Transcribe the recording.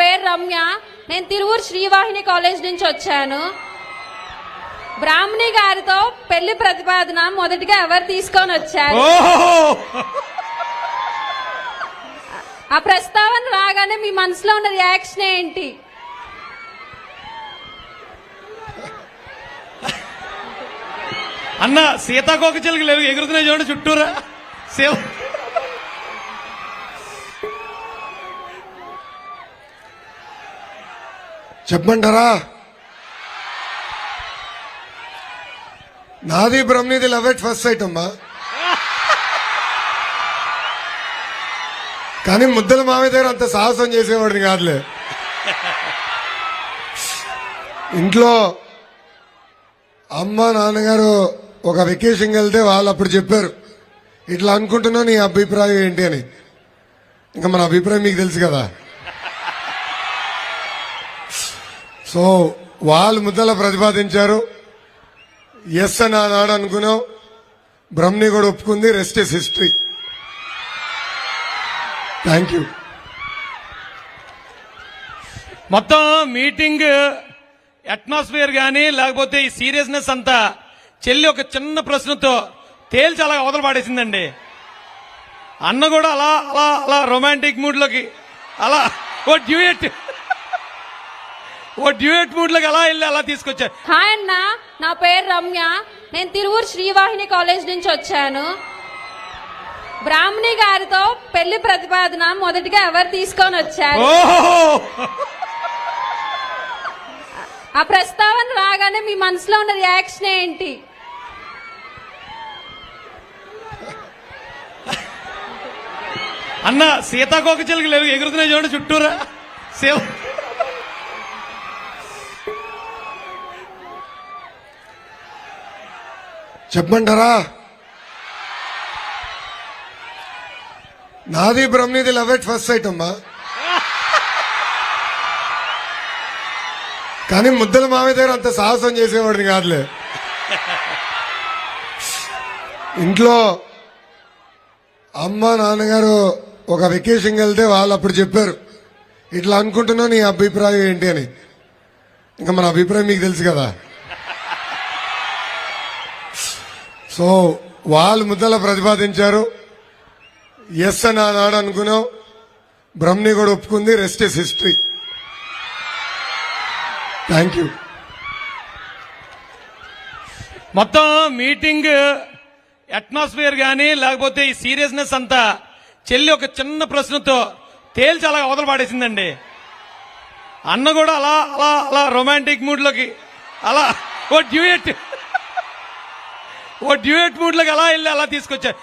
పేరు రమ్య. నేను తిరువూరు శ్రీవాహిని కాలేజ్ నుంచి వచ్చాను. బ్రాహ్మణి గారితో పెళ్ళి ప్రతిపాదన మొదటిగా ఎవరు తీసుకొని వచ్చారు? ఆ ప్రస్తావన రాగానే మీ మనసులో ఉన్న రియాక్షన్ ఏంటి? అన్న సీతాకోక చిలుక లేవు ఎగురుతున్నాయి చూడండి చుట్టూరా. సేవ చెప్పమంటారా? నాది బ్రహ్మనిది లవ్ ఎట్ ఫస్ట్ సైట్ అమ్మా. కానీ ముద్దల మామయ్య దగ్గర అంత సాహసం చేసేవాడిని కాదులే. ఇంట్లో అమ్మ నాన్నగారు ఒక వెకేషన్కి వెళ్తే వాళ్ళు అప్పుడు చెప్పారు ఇట్లా అనుకుంటున్నా నీ అభిప్రాయం ఏంటి అని. ఇంకా మన అభిప్రాయం మీకు తెలుసు కదా. సో వాళ్ళు ముద్దల ప్రతిపాదించారు. ఎస్ అని ఆనాడు అనుకున్నాం. బ్రహ్మని కూడా ఒప్పుకుంది. Rest is history thank you మొత్తం మీటింగ్ అట్మాస్ఫియర్ కానీ లేకపోతే ఈ సీరియస్నెస్ అంతా చెల్లి ఒక చిన్న ప్రశ్నతో తేల్చి అలా అవతల పాడేసిందండి. అన్న కూడా అలా అలా అలా రొమాంటిక్ మూడ్లోకి అలా ఓ డ్యూయట్ ఓ డ్యూయట్ మూడ్లోకి అలా వెళ్ళి అలా తీసుకొచ్చారు హాయ్ అన్న నా పేరు రమ్య. నేను తిరువూరు శ్రీవాహిని కాలేజ్ నుంచి వచ్చాను. బ్రాహ్మణి గారితో పెళ్ళి ప్రతిపాదన మొదటిగా ఎవరు తీసుకొని వచ్చారు? ఆ ప్రస్తావన రాగానే మీ మనసులో ఉన్న రియాక్షన్ ఏంటి? అన్న సీతాకోక చిలుక లేవు ఎగురుతున్నాయి చూడండి చుట్టూరా. సేవ చెప్పమంటారా? నాది బ్రహ్మనిది లవ్ ఎట్ ఫస్ట్ సైట్ అమ్మా. కానీ ముద్దల మామయ్య దగ్గర అంత సాహసం చేసేవాడిని కాదులే. ఇంట్లో అమ్మ నాన్నగారు ఒక వెకేషన్కి వెళ్తే వాళ్ళు అప్పుడు చెప్పారు ఇట్లా అనుకుంటున్నా నీ అభిప్రాయం ఏంటి అని. ఇంకా మన అభిప్రాయం మీకు తెలుసు కదా. సో వాళ్ళు ముద్దల ప్రతిపాదించారు. ఎస్ అని ఆనాడు అనుకున్నాం. బ్రహ్మని కూడా ఒప్పుకుంది. Rest is history. Thank you. మొత్తం మీటింగ్ అట్మాస్ఫియర్ కానీ లేకపోతే ఈ సీరియస్నెస్ అంతా చెల్లి ఒక చిన్న ప్రశ్నతో తేల్చి అలా అవతల పాడేసిందండి అన్న కూడా అలా అలా అలా రొమాంటిక్ మూడ్లోకి అలా ఓ డ్యూయట్ ఓ డ్యూయట్ మూడ్లోకి అలా వెళ్ళి అలా తీసుకొచ్చారు?